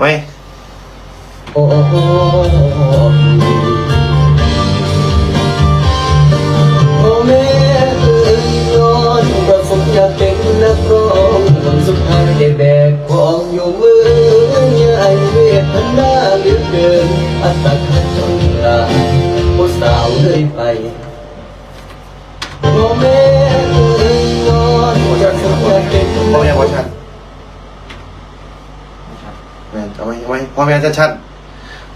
ไว้โอ้โอ้แม่เอ่ยย้อนประสงค์อยากเป็นนักร้องวันสุดท้ายได้แบกของอยู่มือใหญ่เวทนาเหลือเกินอัตคัดจนลาผู้สาวเลยไปโอ้แม่เอ่ยย้อนประสงค์อยากเป็นนักร้อง ชัดแม่เอา ไว้เอาไว้พ่อแม่จะชัด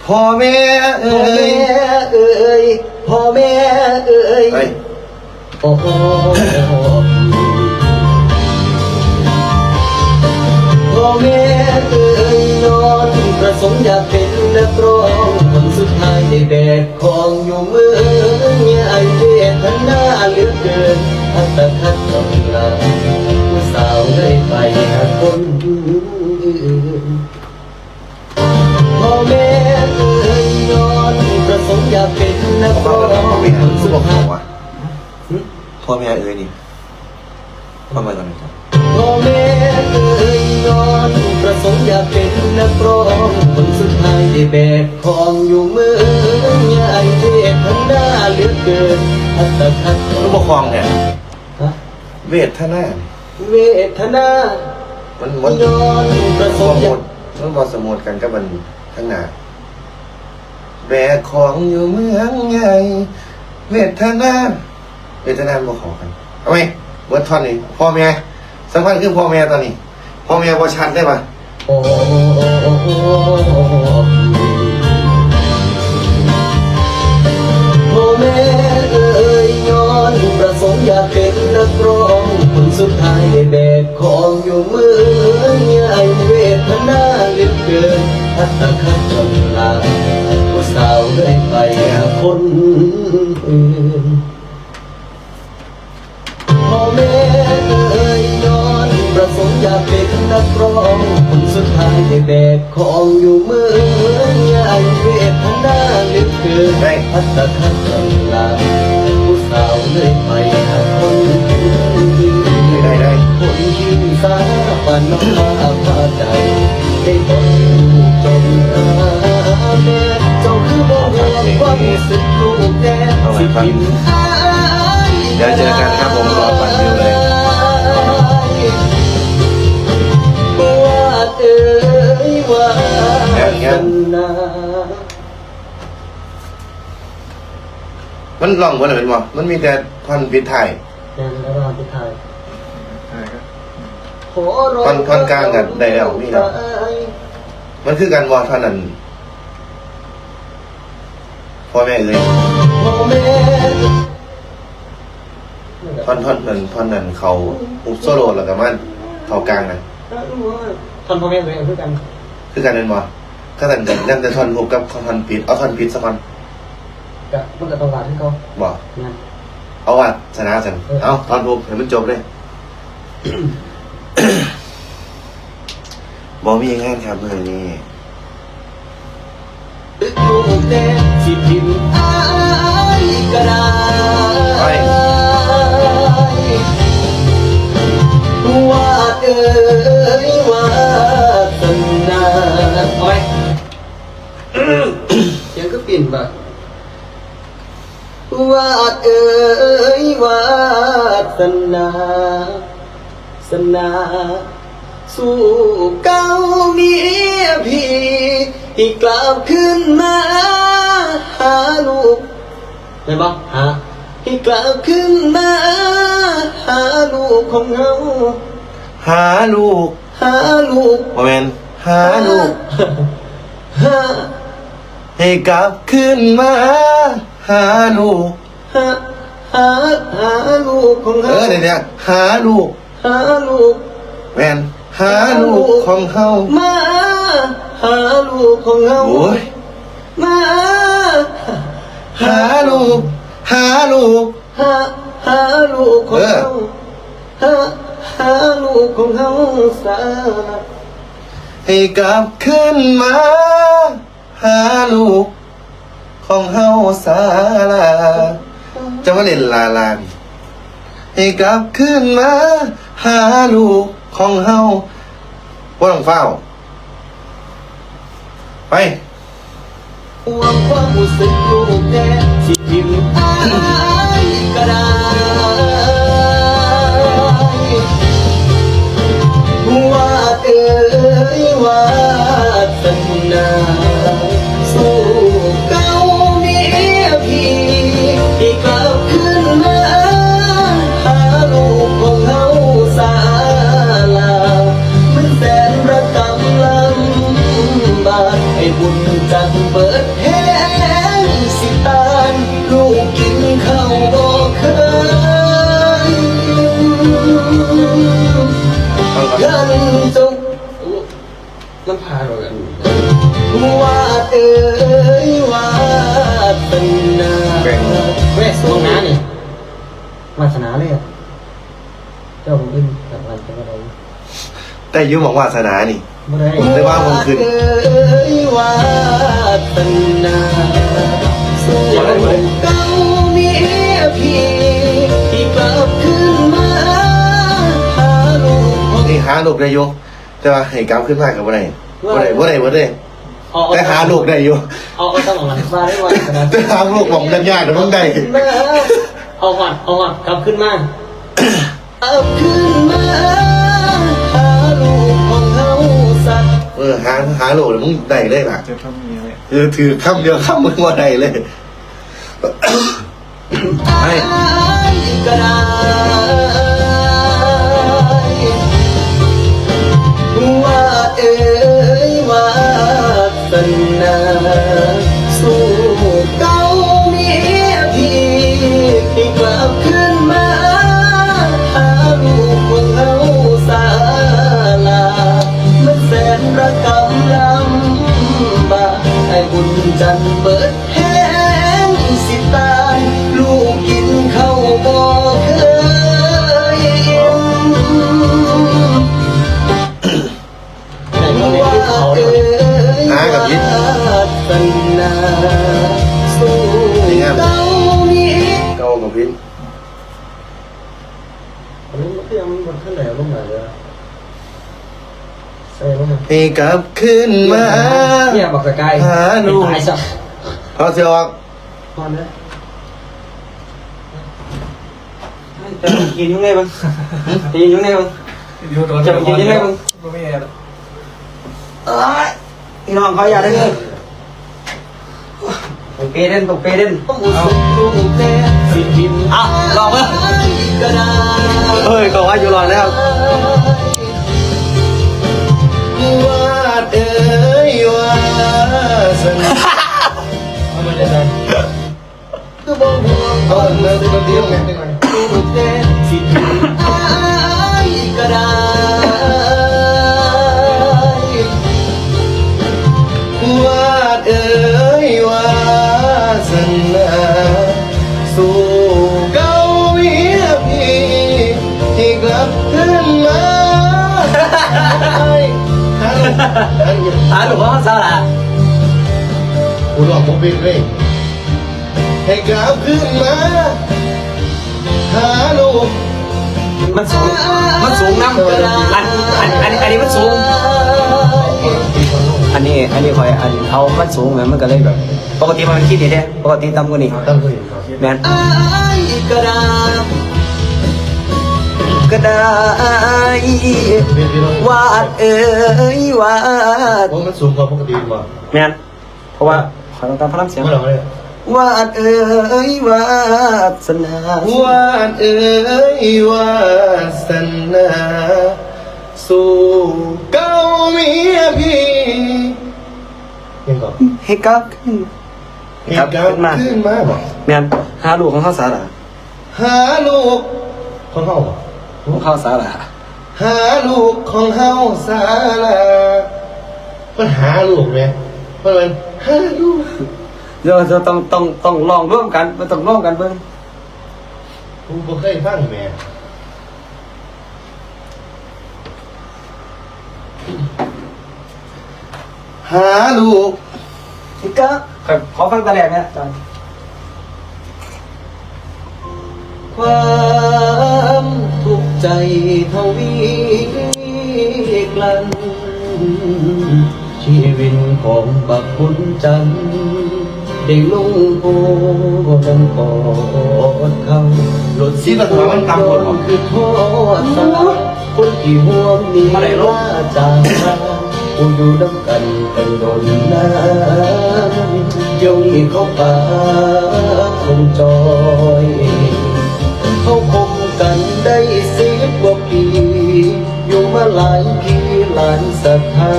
พ่อแม่เอ้พ่อแม่ยเอ่ยพ่อแม่เอ่ยเฮ้ยโอ้โหพ่อแม่เอ่ยนอนประสงค์อยากเป็นนักร้องคนสุดท้ายได้แบกของอยู่มือใหญ่เวทนาเหลือเกินอัตคัดต้องลาผู้สาวเลยไปหา แม่เอ่ยนอนประสงค์อยากเป็นนักร้องพ่อแม่คนสุสุดดบอกท้ายว่าพ่อแม่เอ้ยนี่พ่อแม่ตอนนี้ครับพ่อแม่เอ่ยนอนประสงค์อยากเป็นนักร้องคนสุดท้ายได้แบกของอยู่มือใหญ่เวทนาเหลือเกินอัตคัดลูกปกครองเนี่ยเวทนาเวทนามันมันนอนประสสงค์อมุยากดมันบอสมุดกันกับมัน ข้งหนาแบกของอยู่เมืองใหญ่เวทนาเวทนาบ่ขอกันเอาไหมเบิร์ดท่อนนี่พ่อแม่สำคัญคือพ่อแม่ตอนนี้พ่อแม่บ่ชัดได้ปะโอ้พ่อแม่เอ่ยย้อนประสงค์อยากเป็นนักร้องคนสุดท้ายได้แบกของอยู่มือใกินอัตคัดจนลาผู้สาวเลยไปหาคนอื่นพ่อแม่เอ่ยนอนประสงค์อยากเป็นนักร้องคนสุดท้ายได้แบกของอยู่มือใหญ่เวทนาเหลือเกินพัฒนาจนลาผู้สาวเลยไปหาคนอื่นได้ได้คนที่สาปานน้องมาพาใจได้บอก งความรู้สึกลูกแน่สิพิมพ์หาเดี๋ยวเจอกันครับผมรอฟังวิวเลยว่าเอ้ยว่าเดี๋ยวเดี๋ยวนามันลองบ่ได้เป็นบ่มันมีแต่ท่อนปิดท้ายแดนระหว่างที่ไทยท่อนท่อนกลางกันได้แล้วมีแล้วมันคือการวอท่อนนั้น พ่อแม่เอ้ยพ่อแม่ท่อนท่อนนั้นท่อนนั้นเขาอุบโซโล่แล้วก็มันเขากลางนะท่อนพ่อแม่เลยคือกัน คือการเป็นบ่ก็แต่กันนั่นแต่ท่อนฮุกกับท่อนปิดเอาท่อนปิดสักท่อนกะมันก็ต้องวาดให้เขาบ่นั่นเอาว่าชนะจังเอาท่อนฮุกให้มันจบเลยบ่มีงานครับมื้อนี้ลูกแน่ สิพิมอายก็ได้ว่าเอ้ยวาสนาเอาไว้เสียงก็ปิ่นบ่ว่าเอ้ยวาสนาสนาสู้เก้าเมียพี่ที่กลับขึ้นมา ได้ปะหาให้กลับขึ้นมา หาลูกของเราหาลูกหาลูกบ่แม่นหาลูกหาให้กลับขึ้นมา หาลูกหาหาหาลูกของเอเราอเดี๋ยวเนี้หาลูกหาลูก แม่นหาลูกของเฮามา หาลูกของเราโอ้ยมา หาลูก หาลูก หาหาลูกของเราหาหาลูกของเราสาให้กลับขึ้นมา หาลูก ของเฮาสาลาจะมาเล่นลาลาดิให้กลับขึ้นมา หาลูกของเฮาบ่ต้องเฝ้า ไป ห่วงความรู้สึกลูกแน่สิพิมพ์อ้ายก็ได้ว่าเอ้ยวา จงลำพาเรากันว่าเอ้ยว่าเป็นนาแบ่งเวสตรงน้านี่วาสนาเลยอะเจ้าผมอึ้งกับวันเป็นอะไรแต่อยุ่บอกวาสนานี่ไม่ได้ผมได้ว่าผมขึ้นเอ้ยว่าเป็นนาสู้เก่าเมียพี่ที่ หาลูกได้อยู่แต่ว่าให้กำขึ้นมากับว่าไดว่าไดว่าไดว่าไดเอาเอาแต่หาลูกได้อยู่เอาเอาต้องออกมาว่าได้ว่าขนาดแต่หาลูกบอกยากๆแต่มึงได้เอาก่อนเอาก่อนกลับขึ้นมาเอาขึ้นมาหาลูกของเฮาสัตว์เออหาหาลูกแล้วมึงได้เลยล่ะจะทำยังไงเออถือคำเดียวคำมึงว่าได้เลยอ้ายก็ได้ว่า อันนี้มันก็ยังมันขึ้นไหนลงไหนเลยใส่ลงมาให้กลับขึ้นมาเนี่ยบอกสกายหาลูกตายซะเขาจะออกพอนะจะกินยังไงบ้างกินยังไงบ้างอยู่ตัวจะไปกินยังไงบ้างไม่แย่เอ้ยพี่น้องเขาอยากได้เงินตกเปเด่นตกเปเด่นเอาอะลองเลยเฮ้ยก็ว่าอยู่รอแล้ววาดเอ้ยวาสนาเอามาจะได้เอาเนื้อตัวเดียวแม่งหน่อยก็ได้ ฮัลโหลฮัลโหลหาหลวงพ่อซาละกูหลอกผมเป็นเลยให้กลับขึ้นมา หาลูกมันสูง มันสูงน้ำอันอันอันอันนี้มันสูง อันนี้ อันนี้คอย อันเอามันสูงไงมันก็เลยแบบ ปกติมันเป็นคิดดีแท้ปกติต่ำกว่านี้ตั้งตัวเองก่อนแมนก็ได้ก็ได้เรียนพี่ น้องวาดเอ้ยวาดว่ามันสูงกว่าปกติมั้งแมนเพราะว่าขอต้องการพลังเสียง ไม่หรอกเลยวาดเอ้ยวาดสนาวาดเอ้ยวาสนาสู่เก้าเมียพี่ยังก่อนให้กลับขึ้นให้กลับขึ้นมาบอกแมนหาลูกของข้าวสาระหาลูกของเฮาบ่ ของข้าวสาระหาลูกของเฮาสาลามันหาลูกไหมมันเป็นหาลูกเดี๋ยวจะต้องต้องต้องลองร่วมกันมันต้องร่วมกันเบิ่งกูบ่เคยฟังแม่หาลูกให้กลับขอฟังตะแหลกเนี่ยจอนความทุกข์ ใจทวีกลัน ชีวิตของบักคุณจันทร์ได้ลงโพดังกอดเขารถที่มันทำมันตำหมดหรอคือโทษสาคนที่ห่วงมีลาจากูอยู่ดำกันกันโดนนานเดี๋ยวนี้เขาไป ศรัทธา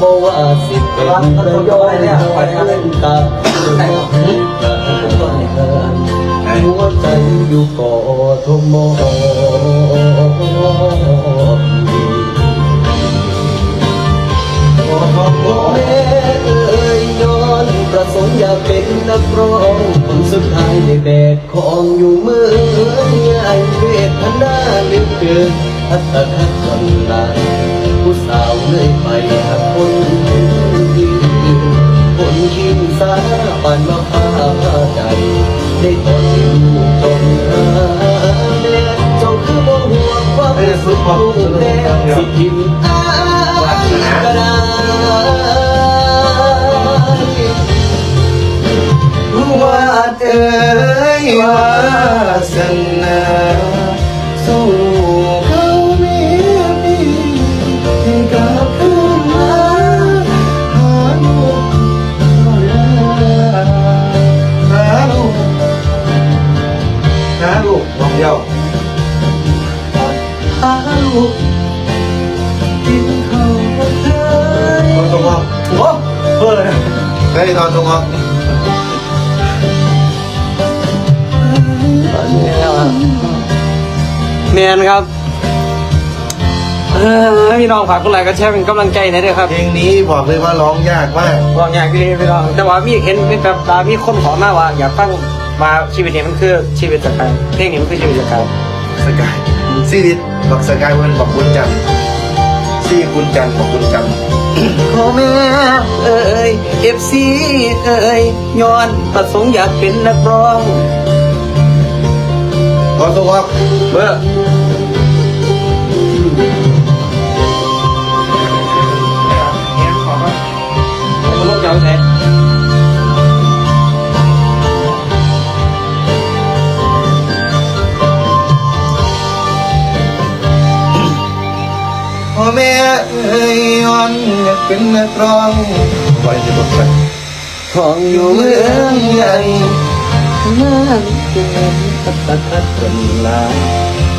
บอกว่าสิเป็นระยองเพื่อนกับเพื่อนกันหัวใจอยู่กอทมแม่เอ่ยย้อนประสงค์อยากเป็นนักร้องคนสุดท้ายได้แบกของอยู่เมืองใหญ่เวทนาเหลือเกินพัฒนา ปานมาพาพาใจ ได้ตอนที่ลูกจนหาแม่เจ้าคือบ่ห่วงความสุขลูกแม่สิทิมอายก็ได้วาดเอ้ยวาสนาสู้ นียนครับเออพี่น้องฝากคนไหลค์ก็แชร์เป็นกำลังใจหนะด้วยครับเพลงนี้บอกเลยว่าร้องยากมากบอกอย่างพี่พี่น้องแต่ว่ามีเห็นเป็นแบบตามีคนขอมาว่า อยากฟังมาชีวิตนี้มันคือชีวิตจากการเพลงนี้มันคือชีวิตจากการสกายซีริตบอกสกายเวันบอกคุณจันทร์ซีคุณจันทร์บอกคุณจันทร์พ่อแม่เอ่ยเอฟซีเอ่ยย้อนประสงค์อยากเป็นนักร้องตอนตรงออกเบอร์าลูกเจ้พ่อแม่เอ้ยย้อนอยากเป็นนักร้องไว้จะบอกไปของอยู่เมืองใหญ่ญ่นั่นเกินพัฒนาจนลา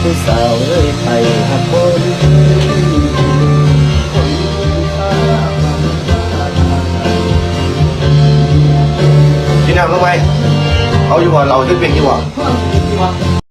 ผู้สาวเลยไปหาคน น้ำลงไปเอาอยู่ว่าเราจะเป็นอยู่ว่า